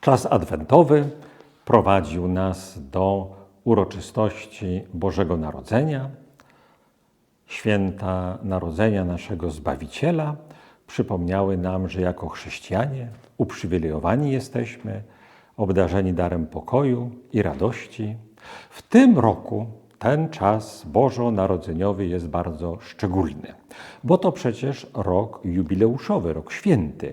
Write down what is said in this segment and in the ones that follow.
Czas adwentowy prowadził nas do uroczystości Bożego Narodzenia, święta Narodzenia naszego Zbawiciela przypomniały nam, że jako chrześcijanie uprzywilejowani jesteśmy, obdarzeni darem pokoju i radości. W tym roku ten czas bożonarodzeniowy jest bardzo szczególny, bo to przecież rok jubileuszowy, rok święty.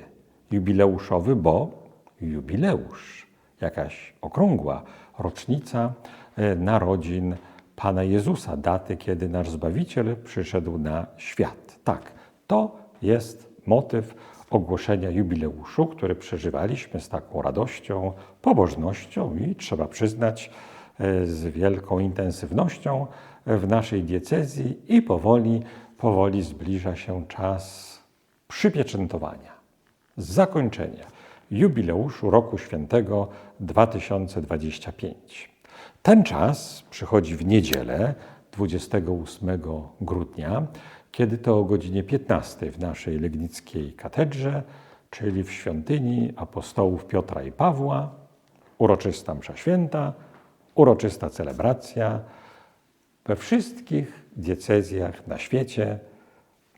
Jubileuszowy, bo jubileusz, jakaś okrągła rocznica e, narodzin Pana Jezusa, daty, kiedy nasz Zbawiciel przyszedł na świat. Tak, to jest motyw ogłoszenia jubileuszu, który przeżywaliśmy z taką radością, pobożnością i trzeba przyznać, e, z wielką intensywnością w naszej diecezji i powoli, powoli zbliża się czas przypieczętowania, zakończenia jubileuszu roku świętego 2025. Ten czas przychodzi w niedzielę 28 grudnia, kiedy to o godzinie 15 w naszej legnickiej katedrze, czyli w świątyni apostołów Piotra i Pawła, uroczysta msza święta, uroczysta celebracja. We wszystkich diecezjach na świecie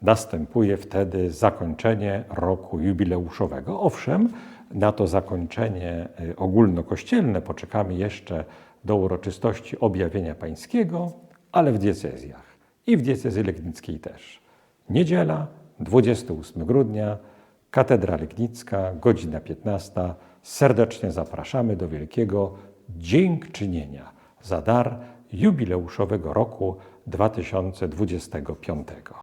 następuje wtedy zakończenie roku jubileuszowego. Owszem, na to zakończenie y, ogólnokościelne poczekamy jeszcze do uroczystości objawienia pańskiego, ale w diecezjach i w diecezji legnickiej też. Niedziela, 28 grudnia, Katedra Legnicka, godzina 15. Serdecznie zapraszamy do wielkiego dziękczynienia za dar jubileuszowego roku 2025.